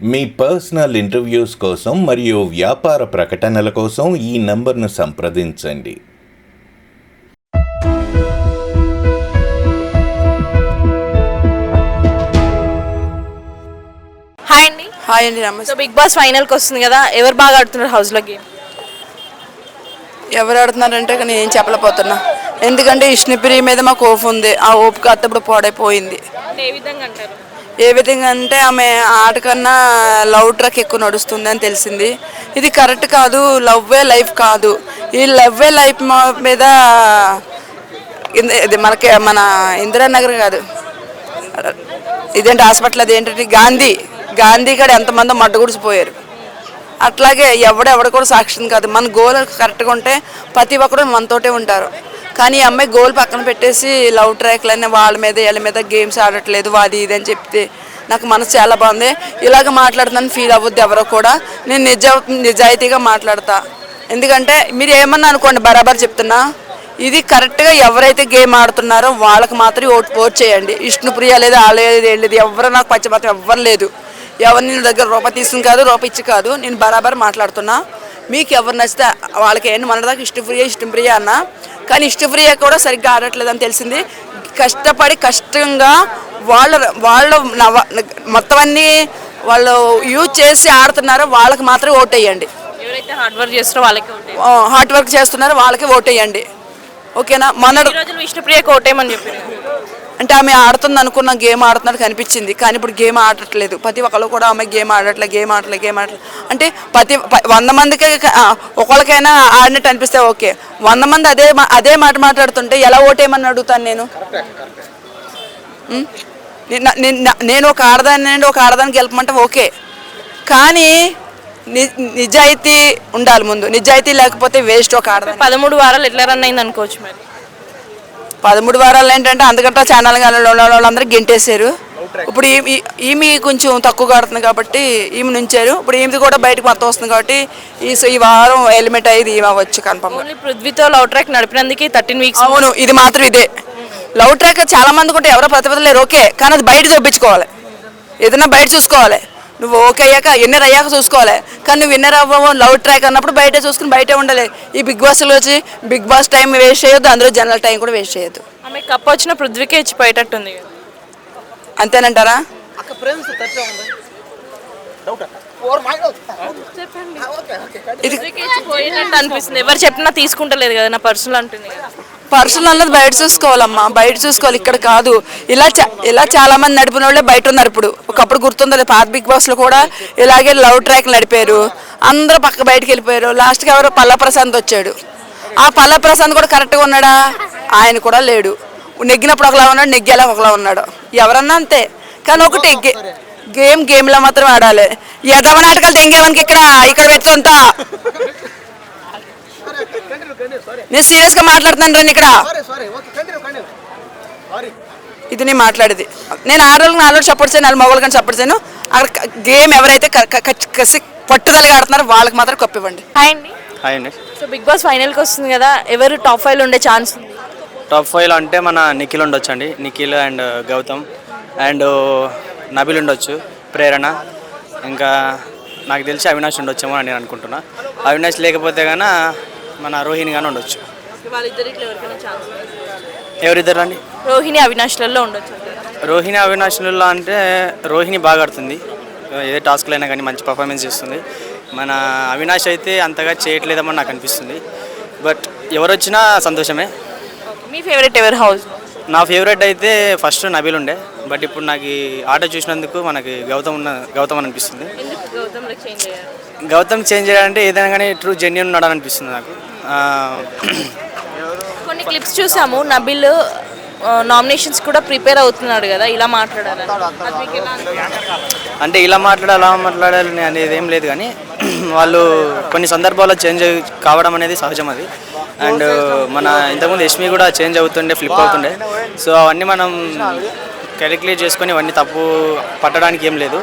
మీ personal interviews కోసం మరియు వ్యాపార ప్రకటనల కోసం ఈ నంబర్ను సంప్రదించండి. హాయ్ అండి. హాయ్ అండి నమస్తే. సో బిగ్ బాస్ ఫైనల్కి వస్తుంది కదా ఎవరు బాగా ఆడుతున్నారు హౌస్లో గేమ్ ఎవరు ఆడుతున్నారంటే నేను ఏం చెప్పలేకపోతున్నా. ఎందుకంటే విష్ణుప్రియ మీద మాకు ఓపు ఉంది ఆ ఓపుకి అత్తప్పుడు పాడైపోయింది. ఏ విధంగా అంటారు? ఏ విధంగా అంటే ఆమె ఆట కన్నా లవ్ ట్రక్ ఎక్కువ నడుస్తుంది అని తెలిసింది. ఇది కరెక్ట్ కాదు లవ్వే లైఫ్ కాదు. ఈ లవ్వే లైఫ్ మీద ఇది మనకి మన ఇందిరానగర్ కాదు. ఇదేంటి హాస్పిటల్ అది ఏంటంటే గాంధీ గాంధీ కాడ ఎంతమంది మడ్డగుడిసిపోయారు అట్లాగే ఎవడెవడ కూడా సాక్ష్యం కాదు. మన గోల్ కరెక్ట్గా ఉంటే ప్రతి ఒక్కరు మనతోటే ఉంటారు. కానీ ఈ అమ్మాయి గోల్ పక్కన పెట్టేసి లవ్ ట్రాక్లన్నీ వాళ్ళ మీద వీళ్ళ మీద గేమ్స్ ఆడట్లేదు అది ఇది అని చెప్తే నాకు మనసు చాలా బాగుంది. ఇలాగ మాట్లాడుతున్నాను ఫీల్ అవ్వద్దు ఎవరో కూడా. నేను నిజ నిజాయితీగా మాట్లాడతా. ఎందుకంటే మీరు ఏమన్నా అనుకోండి బరాబర్ చెప్తున్నా. ఇది కరెక్ట్గా ఎవరైతే గేమ్ ఆడుతున్నారో వాళ్ళకి మాత్రం ఓట్ ఓట్ చేయండి. విష్ణుప్రియ లేదు ఆలేదు ఏం లేదు ఎవరు నాకు పచ్చబతం ఎవ్వరు లేదు. ఎవరిని నేను దగ్గర రూపాయి తీసుకుని కాదు రూపాయి ఇచ్చి కాదు నేను బరాబర్ మాట్లాడుతున్నా. మీకు ఎవరు నచ్చితే వాళ్ళకి ఏంటి మన దాకా ఇష్టప్రియ ఇష్టప్రియ అన్న కానీ ఇష్టప్రియ కూడా సరిగ్గా ఆడట్లేదు అని తెలిసింది. కష్టపడి కష్టంగా వాళ్ళ వాళ్ళ మొత్తం అన్ని వాళ్ళు యూజ్ చేసి ఆడుతున్నారో. వాళ్ళకి మాత్రం ఓటేయండి. ఎవరైతే హార్డ్ వర్క్ చేస్తారో వాళ్ళకే హార్డ్ వర్క్ చేస్తున్నారో వాళ్ళకి ఓటేయండి. ఓకేనా? మన విష్ణుప్రియకి ఓటేమని చెప్పారు. అంటే ఆమె ఆడుతుంది అనుకున్న గేమ్ ఆడుతున్నట్టు కనిపించింది. కానీ ఇప్పుడు గేమ్ ఆడట్లేదు. ప్రతి ఒక్కళ్ళు కూడా ఆమె గేమ్ ఆడట్లేదు గేమ్ ఆడట్లేదు గేమ్ ఆడట్లేదు అంటే ప్రతి వంద మందికి ఆ, ఒకళ్ళకైనా ఆడినట్టు అనిపిస్తే ఓకే. వంద మంది అదే మా- అదే మాట మాట్లాడుతుంటే ఎలా ఓటేయమని అడుగుతాను నేను? నేను ఒక ఆడదాన్ని నుండి ఒక ఆడదానికి గెలపమంటే ఓకే. కానీ నిజాయితీ ఉండాలి ముందు. నిజాయితీ లేకపోతే వేస్ట్ ఒక ఆడదాన్ని. పదమూడు వారాలు ఎట్లా రన్ అయింది అనుకోవచ్చు మరి? పదమూడు వారాలు ఏంటంటే అందుకంటే ఛానల్ వాళ్ళందరూ గెంటేశారు. ఇప్పుడు ఈమె కొంచెం తక్కువ ఆడుతుంది కాబట్టి ఈమె నుంచారు. ఇప్పుడు ఈమెది కూడా బయటకు మొత్తం వస్తుంది కాబట్టి ఈ స- ఈ వారం ఎలిమెంట్ అయ్యేది ఈమె అవ్వచ్చు కన్ఫర్మ్ ఓన్లీ పృథ్వీతో లవ్ ట్రాక్ నడిపినందుకు థర్టీన్ వీక్స్ అవును ఇది మాత్రం ఇదే. లవ్ ట్రాక్ చాలా మందికి ఉంటే ఎవరో ప్రతిపదలేరు ఓకే. కానీ అది బయట చూపించుకోవాలి. ఏదైనా బయట చూసుకోవాలి. నువ్వు ఓకే అయ్యాక విన్నర్ అయ్యాక చూసుకోవాలి. కానీ నువ్వు విన్నర్ అవ్వవు లవ్ ట్రాక్ అన్నప్పుడు బయట చూసుకుని బయటే ఉండాలి. ఈ బిగ్ బాస్లో వచ్చి బిగ్ బాస్ టైం వేస్ట్ చేయొద్దు అందులో జనరల్ టైం కూడా వేస్ట్ చేయొద్దు. ఆమె కప్ వచ్చిన పృథ్వీకే ఇచ్చి పోయేటట్టుంది కదా అంతేనంటారా ఇచ్చి పోయేటట్టు అనిపిస్తుంది. ఎవరు చెప్పినా తీసుకుంటలేదు కదా నా పర్సనల్ అంటుంది కదా పర్సనల్ అన్నది బయట చూసుకోవాలమ్మా. బయట చూసుకోవాలి. ఇక్కడ కాదు. ఇలా చా- ఇలా చాలా మంది నడిపిన వాళ్ళే బయట ఉన్నారు ఇప్పుడు. ఒకప్పుడు గుర్తుందా? పాత బిగ్ బాస్లో కూడా ఇలాగే లవ్ ట్రాక్ నడిపారు. అందరూ పక్క బయటకు వెళ్ళిపోయారు. లాస్ట్కి ఎవరో పల్ల ప్రశాంత్ వచ్చాడు. ఆ పల్ల ప్రశాంత్ కూడా కరెక్ట్గా ఉన్నాడా? ఆయన కూడా లేడు. నెగ్గినప్పుడు ఒకలా ఉన్నాడు నెగ్గేలా ఒకలా ఉన్నాడు. ఎవరన్నా అంతే. కానీ ఒకటి గే- గేమ్ గేమ్లో మాత్రం ఆడాలి. ఎదవ నాటకాలు తెంగేవనికి ఇక్కడ ఇక్కడ వెచ్చంతా నేను సీరియస్గా మాట్లాడుతున్నాను రండి ఇక్కడ. ఇది నేను మాట్లాడేది. నేను ఆడవాళ్ళకి నాలుగు సపోర్ట్ చేయను నాలుగు మొగలు కానీ సపోర్ట్ చేయను. అక్కడ గేమ్ ఎవరైతే కసి పట్టుదలగా ఆడుతున్నారో వాళ్ళకి మాత్రం కప్పు ఇవ్వండి హాయ్ అండి. హాయ్ అండి. సో బిగ్ బాస్ ఫైనల్కి వస్తుంది కదా ఎవరు టాప్ ఫైవ్ ఉండే ఛాన్స్ ఉంది? టాప్ ఫైవ్లో అంటే మన నిఖిల్ ఉండొచ్చు అండి నిఖిల్ అండ్ గౌతమ్. అండ్ నబిల్ ఉండొచ్చు ప్రేరణ. ఇంకా నాకు తెలిసి అవినాష్ ఉండొచ్చేమో అని నేను అనుకుంటున్నా. అవినాష్ లేకపోతే గాన మన రోహిణి కానీ ఉండొచ్చు. ఎవరిద్దరు అండి రోహిణి అవినాష్లలో ఉండొచ్చు. రోహిణి అవినాష్లలో అంటే రోహిణి బాగా ఆడుతుంది. ఏ టాస్క్లు అయినా కానీ మంచి పర్ఫార్మెన్స్ చేస్తుంది. మన అవినాష్ అయితే అంతగా చేయట్లేదేమో నాకు అనిపిస్తుంది. బట్ ఎవరు వచ్చినా సంతోషమే మీ ఫేవరెట్ ఎవరు? హౌస్. నా ఫేవరెట్ అయితే ఫస్ట్ నబీల్ ఉండే. బట్ ఇప్పుడు నాకు ఈ ఆట చూసినందుకు మనకి గౌతమ్ ఉన్న గౌతమ్ అని అనిపిస్తుంది గౌతమ్ చేంజ్ చేయాలంటే ఏదైనా కానీ ట్రూ జెన్యున్ ఉన్నాడని అనిపిస్తుంది నాకు. కొన్ని క్లిప్స్ చూసాము. నబిల్ నామినేషన్స్ కూడా ప్రిపేర్ అవుతున్నాడు కదా ఇలా మాట్లాడాలి? అంటే ఇలా మాట్లాడాలి అలా మాట్లాడాలి అనేది ఏం లేదు కానీ వాళ్ళు కొన్ని సందర్భాల్లో చేంజ్ కావడం అనేది సహజం అది. అండ్ మన ఇంతకుముందు యష్మి కూడా చేంజ్ అవుతుండే ఫ్లిప్ అవుతుండే. సో అవన్నీ మనం క్యాలిక్యులేట్ చేసుకొని ఇవన్నీ తప్పు పట్టడానికి ఏం లేదు.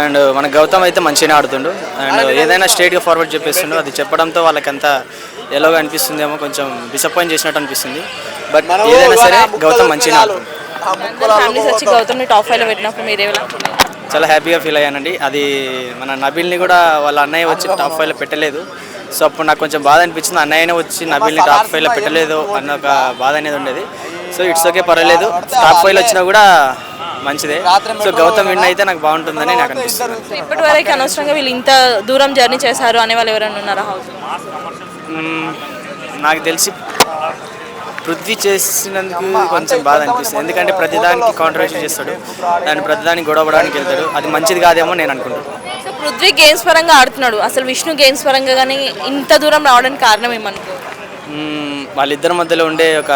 అండ్ మన గౌతమ్ అయితే మంచిగానే ఆడుతుండు. అండ్ ఏదైనా స్ట్రేట్గా ఫార్వర్డ్ చెప్పేస్తుండు. అది చెప్పడంతో వాళ్ళకి అంత ఎలాగో అనిపిస్తుందేమో కొంచెం డిసప్పాయింట్ చేసినట్టు అనిపిస్తుంది. బట్ ఏదైనా సరే గౌతమ్ ఫ్యామిలీస్ వచ్చి గౌతమ్ని టాప్ పెట్టినప్పుడు మీరు చాలా హ్యాపీగా ఫీల్ అయ్యానండి. అది మన నబిల్ని కూడా వాళ్ళ అన్నయ్య వచ్చి టాప్ ఫైవ్లో పెట్టలేదు. సో అప్పుడు నాకు కొంచెం బాధ అనిపించింది. అన్నయ్యనే వచ్చి నబిల్ని టాప్ ఫైవ్లో పెట్టలేదు అన్న ఒక బాధ అనేది ఉండేది. సో ఇట్స్ ఓకే పర్వాలేదు. టాప్ ఫైవ్లో వచ్చినా కూడా మంచిదే. సో గౌతమ్ విన్ అయితే నాకు బాగుంటుందని నాకు అనిపిస్తుంది. ఇప్పటి వరకు అనవసరంగా వీళ్ళు ఇంత దూరం జర్నీ చేశారు అనే వాళ్ళు ఎవరైనా ఉన్నారా? హౌస్ నాకు తెలిసి పృథ్వీ చేసినందుకు కొంచెం బాధ అనిపిస్తుంది. ఎందుకంటే ప్రతిదానికి కాంట్రవర్సీ చేస్తాడు. దాన్ని ప్రతిదానికి గొడవడానికి వెళ్తాడు. అది మంచిది కాదేమో నేను అనుకుంటున్నాను సో పృథ్వీ గేమ్స్ పరంగా ఆడుతున్నాడు. అసలు విష్ణు గేమ్స్ పరంగా కానీ ఇంత దూరం రావడానికి కారణం ఏమనుకో? వాళ్ళిద్దరి మధ్యలో ఉండే ఒక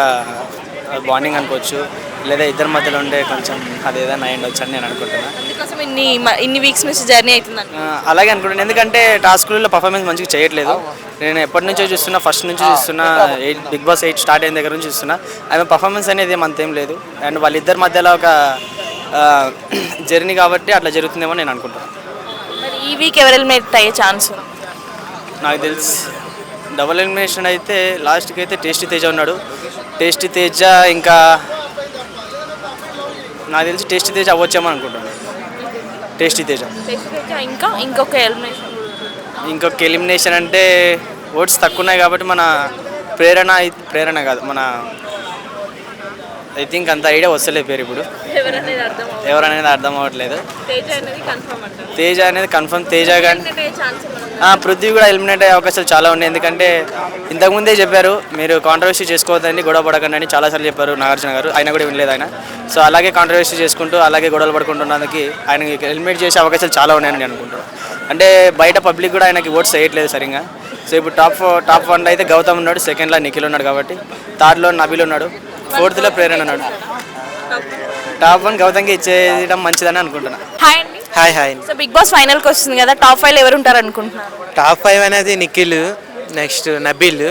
బాండింగ్ అనుకోవచ్చు. లేదా ఇద్దరి మధ్యలో ఉండే కొంచెం అది ఏదైనా అయి ఉండొచ్చు అని నేను అనుకుంటున్నాను అందుకోసం ఇన్ని మ- ఇన్ని వీక్స్ నుంచి జర్నీ అవుతుందని ఆ, అలాగే అనుకుంటున్నాను ఎందుకంటే టాస్క్లలో పర్ఫార్మెన్స్ మంచిగా చేయట్లేదు. నేను ఎప్పటి నుంచో చూస్తున్నా ఫస్ట్ నుంచి చూస్తున్నా eight Bigg Boss eight start అయిన దగ్గర నుంచి చూస్తున్నా. ఆమె పర్ఫార్మెన్స్ అనేది ఏం అంతేం లేదు. అండ్ వాళ్ళిద్దరి మధ్యలో ఒక జర్నీ కాబట్టి అట్లా జరుగుతుందేమో నేను అనుకుంటున్నాను మరి ఈ వీక్ ఎవరు ఎలిమినేట్ అయ్యే ఛాన్స్ ఉంది నాకు తెలిసి. డబుల్ ఎలిమినేషన్ అయితే లాస్ట్కి అయితే టేస్టీ తేజ ఉన్నాడు. టేస్టీ తేజ ఇంకా నాకు తెలిసి టేస్టీ తేజ అవ్వచ్చేమో అనుకుంటున్నాను టేస్టీ తేజ. ఇంకా? ఇంకొక ఎలిమినేషన్. ఇంకొక ఎలిమినేషన్ అంటే ఓట్స్ తక్కువ ఉన్నాయి కాబట్టి మన ప్రేరణ ప్రేరణ కాదు మన ఐ థింక్ అంత ఐడియా వస్తలేదు పేరు ఇప్పుడు. ఎవరనేది అర్థం అవ్వట్లేదు. తేజ అనేది కన్ఫర్మ్ అంటారు. తేజ అనేది కన్ఫర్మ్ తేజ కానీ పృథ్వీ కూడా ఎలిమినేట్ అయ్యే అవకాశాలు చాలా ఉన్నాయి. ఎందుకంటే ఇంతకుముందే చెప్పారు మీరు కాంట్రవర్సీ చేసుకోవద్దండి గొడవ పడకండి అని చాలాసార్లు చెప్పారు నాగార్జున గారు. ఆయన కూడా వినలేదు ఆయన. సో అలాగే కాంట్రవర్సీ చేసుకుంటూ అలాగే గొడవలు పడుకుంటున్నందుకు ఆయన ఎలిమినేట్ చేసే అవకాశాలు చాలా ఉన్నాయని నేను అనుకుంటున్నాను. అంటే బయట పబ్లిక్ కూడా ఆయనకి ఓట్స్ వేయట్లేదు సరిగా సో ఇప్పుడు టాప్ టాప్ వన్ అయితే గౌతమ్ ఉన్నాడు సెకండ్లో నిఖిల్ ఉన్నాడు కాబట్టి థర్డ్లో నబిల్ ఉన్నాడు ఫోర్త్లో ప్రేరణ ఉన్నాడు. టాప్ వన్ గౌతమ్కి ఇచ్చేయడం మంచిదని అనుకుంటున్నాను hi hi. So Bigg Boss ఫైనల్కి వస్తుంది కదా టాప్ ఫైవ్ ఎవరు ఉంటారు అనుకుంటున్నారు? టాప్ ఫైవ్ అనేది నిఖిల్ నెక్స్ట్ నబీల్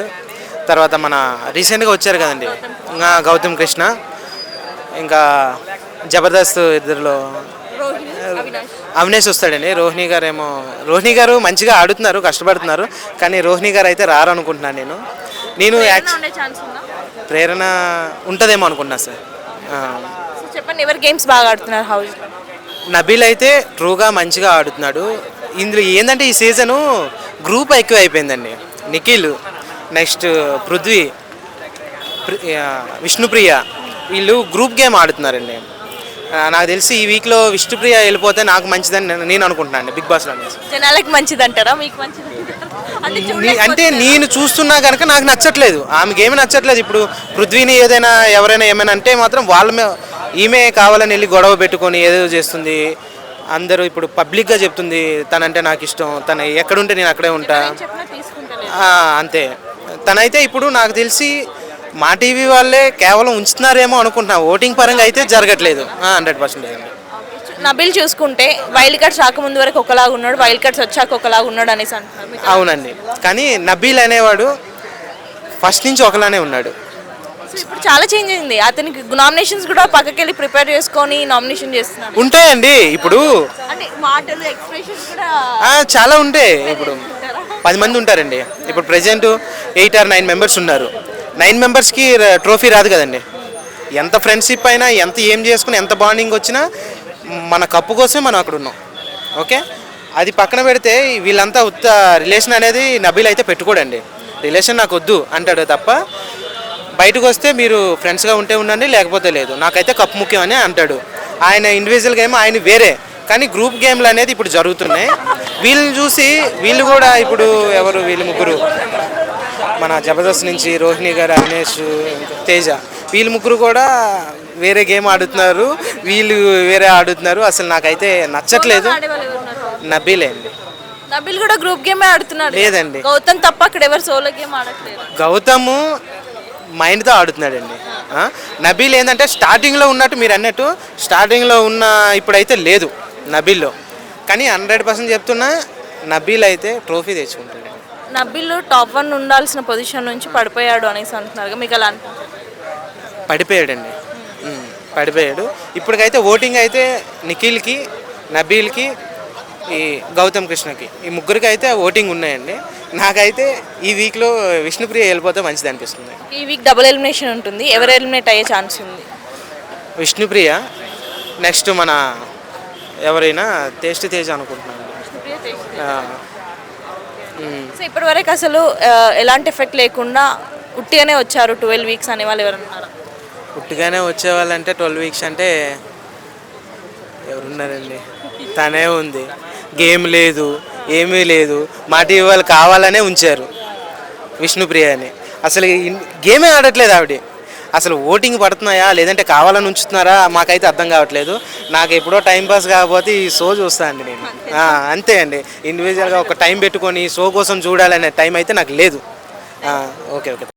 తర్వాత మన రీసెంట్గా వచ్చారు కదండి. ఇంకా గౌతమ్ కృష్ణ ఇంకా జబర్దస్త్ ఇద్దరులో అవినాష్. వస్తాడండి. రోహిణి గారు ఏమో రోహిణి గారు మంచిగా ఆడుతున్నారు కష్టపడుతున్నారు కానీ రోహిణి గారు అయితే రారు అనుకుంటున్నాను నేను. నేను ప్రేరణ ఉంటుందేమో అనుకుంటున్నా సార్. చెప్పండి ఎవరు గేమ్స్ బాగా ఆడుతున్నారు? హౌస్ నబీల్ అయితే ట్రూగా మంచిగా ఆడుతున్నాడు. ఇందులో ఏంటంటే ఈ సీజను గ్రూప్ ఎక్కువ అయిపోయిందండి నిఖిల్ నెక్స్ట్ పృథ్వీ విష్ణుప్రియ వీళ్ళు గ్రూప్ గేమ్ ఆడుతున్నారండి. నాకు తెలిసి ఈ వీక్లో విష్ణుప్రియ వెళ్ళిపోతే నాకు మంచిదని నేను- నేను అనుకుంటున్నాను బిగ్ బాస్లో జనాలకి మంచిది అంటారా? మీకు మంచిది అంటే నేను చూస్తున్నా కనుక నాకు నచ్చట్లేదు. ఆమెకి ఏమీ నచ్చట్లేదు. ఇప్పుడు పృథ్వీని ఏదైనా ఎవరైనా ఏమైనా అంటే మాత్రం వాళ్ళ ఈమె కావాలని వెళ్ళి గొడవ పెట్టుకొని ఏదో చేస్తుంది. అందరూ ఇప్పుడు పబ్లిక్గా చెప్తుంది తనంటే నాకు ఇష్టం తన ఎక్కడుంటే నేను అక్కడే ఉంటా. అంతే. తనైతే ఇప్పుడు నాకు తెలిసి మా టీవీ వాళ్ళే కేవలం ఉంచుతున్నారేమో అనుకుంటున్నా. ఓటింగ్ పరంగా అయితే జరగట్లేదు. హండ్రెడ్ పర్సెంట్ నబిల్ చూసుకుంటే వైల్డ్ కార్డ్స్ రాకముందు వరకు ఒకలాగా ఉన్నాడు వైల్డ్ కార్డ్స్ వచ్చాక ఒకలాగా ఉన్నాడు అనేసి అంటున్నారు. అవునండి. కానీ నబీల్ అనేవాడు ఫస్ట్ నుంచి ఒకలానే ఉన్నాడు. సో ఇప్పుడు చాలా చేంజ్ అయింది. అతనికి నామినేషన్స్ కూడా పక్కకి వెళ్ళి ప్రిపేర్ చేసుకొని నామినేషన్ చేస్తున్నాడు ఉంటాయండి. ఇప్పుడు అంటే మాటలు ఎక్స్ప్రెషన్స్ కూడా ఆ, చాలా ఉంటాయి. ఇప్పుడు పది మంది ఉంటారండి. ఇప్పుడు present eight or nine members ఉన్నారు. నైన్ మెంబర్స్కి ట్రోఫీ రాదు కదండి. ఎంత ఫ్రెండ్షిప్ అయినా ఎంత ఏం చేసుకుని ఎంత బాండింగ్ వచ్చినా మన కప్పు కోసమే మనం అక్కడ ఉన్నాం. ఓకే అది పక్కన పెడితే వీళ్ళంతా ఉత్త రిలేషన్ అనేది నబీల్ అయితే పెట్టుకోడండి. రిలేషన్ నాకు వద్దు అంటాడు తప్ప బయటకు వస్తే మీరు ఫ్రెండ్స్గా ఉంటే ఉండండి లేకపోతే లేదు. నాకైతే కప్ ముఖ్యం అని అంటాడు. ఆయన ఇండివిజువల్ గేమ్ ఆయన వేరే. కానీ గ్రూప్ గేమ్లు అనేది ఇప్పుడు జరుగుతున్నాయి. వీళ్ళని చూసి వీళ్ళు కూడా ఇప్పుడు ఎవరు? వీళ్ళు ముగ్గురు. మన జబర్దస్త్ నుంచి రోహిణి గారు అవినేష్ తేజ. వీళ్ళు ముగ్గురు కూడా వేరే గేమ్ ఆడుతున్నారు. వీళ్ళు వేరే ఆడుతున్నారు. అసలు నాకైతే నచ్చట్లేదు? నబీలే అండి. నబిల్ కూడా గ్రూప్ గేమ్ ఆడుతున్నాడు. లేదండి. గౌతమ్ తప్ప అక్కడ ఎవరు సోలో గేమ్ ఆడట్లేదు. గౌతమ్ మైండ్తో ఆడుతున్నాడండి? నబీల్ ఏంటంటే స్టార్టింగ్లో ఉన్నట్టు మీరు అన్నట్టు స్టార్టింగ్లో ఉన్న ఇప్పుడైతే లేదు నబీల్లో. కానీ హండ్రెడ్ పర్సెంట్ చెప్తున్నా నబీల్ అయితే ట్రోఫీ తెచ్చుకుంటాడు. నబిల్ టాప్ వన్ ఉండాల్సిన పొజిషన్ నుంచి పడిపోయాడు అనేసి అంటున్నారు మీకు అలా పడిపోయాడండి. పడిపోయాడు. ఇప్పటికైతే ఓటింగ్ అయితే నిఖిల్కి నబీల్కి ఈ గౌతమ్ కృష్ణకి ఈ ముగ్గురికి అయితే ఓటింగ్ ఉన్నాయండి. నాకైతే ఈ వీక్లో విష్ణుప్రియ వెళ్ళిపోతే మంచిది అనిపిస్తుంది. ఈ వీక్ డబుల్ ఎలిమినేషన్ ఉంటుంది. ఎవరు ఎలిమినేట్ అయ్యే ఛాన్స్ ఉంది? విష్ణుప్రియ నెక్స్ట్ మన ఎవరైనా టేస్ట్ తేజ్ అనుకుంటున్నాను. సో ఇప్పటివరకు అసలు ఎలాంటి ఎఫెక్ట్ లేకుండా ఉట్టిగానే వచ్చారు ట్వెల్వ్ వీక్స్ అనే వాళ్ళు ఎవరు ఉన్నారా? పుట్టిగానే వచ్చేవాళ్ళంటే ట్వెల్వ్ వీక్స్ అంటే ఎవరున్నారండి? తనే ఉంది. గేమ్ లేదు. ఏమీ లేదు. మా టీవీ వాళ్ళు కావాలనే ఉంచారు విష్ణుప్రియ అని అసలు గేమే ఆడట్లేదు ఆవిడ. అసలు ఓటింగ్ పడుతున్నాయా? లేదంటే కావాలని ఉంచుతున్నారా? మాకైతే అర్థం కావట్లేదు. నాకు ఎప్పుడో టైం పాస్ కాకపోతే ఈ షో చూస్తా అండి నేను. అంతే. అండి. ఇండివిజువల్గా ఒక టైం పెట్టుకొని షో కోసం చూడాలనే టైం అయితే నాకు లేదు. Okay okay.